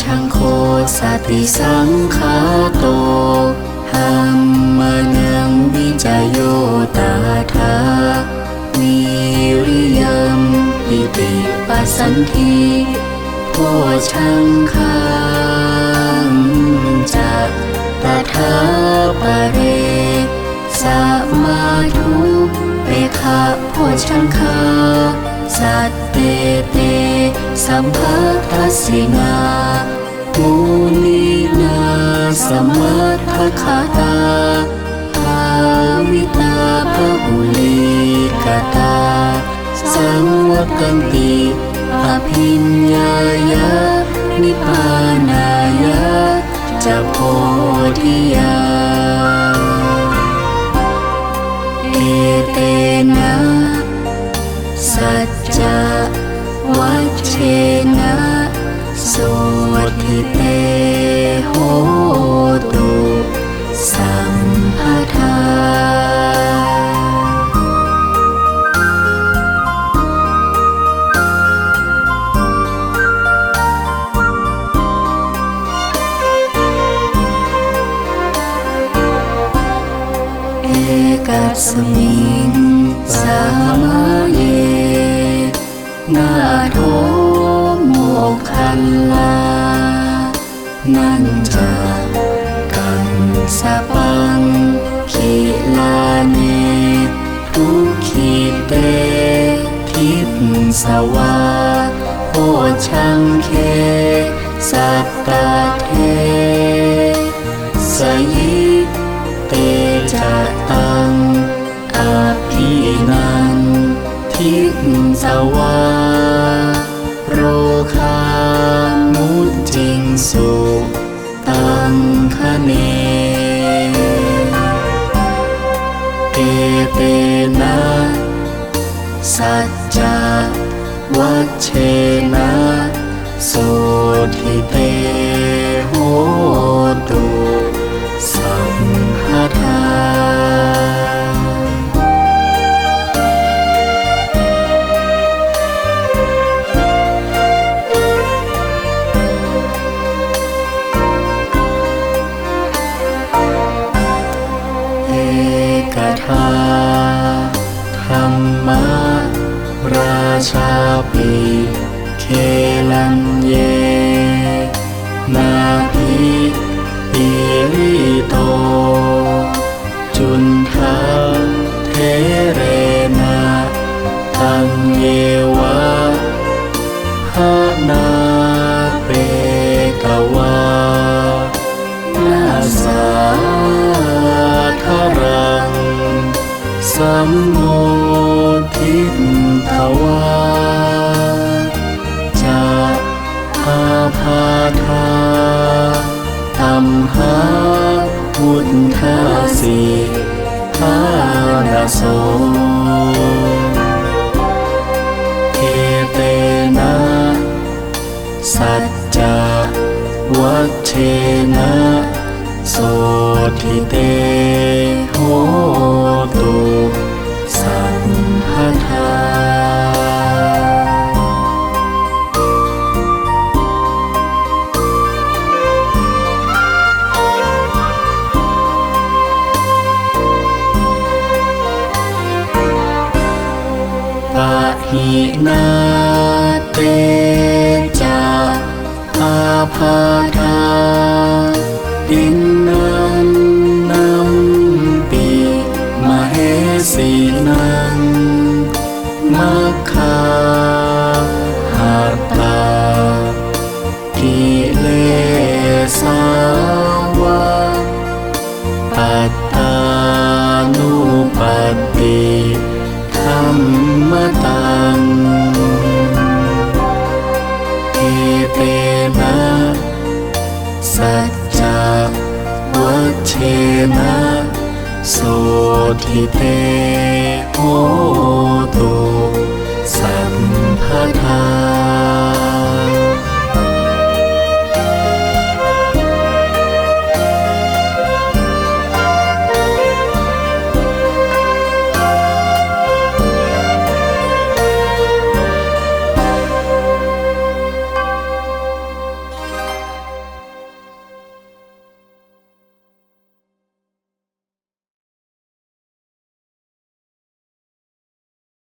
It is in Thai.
ชังโคสติสังขาโตหัมมานังวิจายโยตาทาวิริยมปิติปัสสันทิโพชังคังจะตถาปะเรสัมมาทุเปคะโพชังคาสัต สัมภะทัสสินามุนีนาสมมัทธคาตาภาวิตาภบุลีกตา สังวกันติอภิญญายะนิพานายะจะโพธิยา วัชเชนะสุทิเตโหตุสัมภทา กันลา นันจากันสะปังขีลาเนทุขีเต ทิพสวาโอชังเค สัตตาเทสยิเตจะตังอาภินันทิพสวา งคเนเอเตนะสัจจวัชเชนะโสทิเต ตังเยวะหานาเปกวานาสาทารัง สัมโมทิทวาจะอาพาธาตัมหาพุทธาสิทา สัจจะวัชเชนะโสทิเตโหตุสัมภทาปะหินา อาภาธาตินนันนัม เอเตนะสัจจะวัชเชนะโสทิเตโอ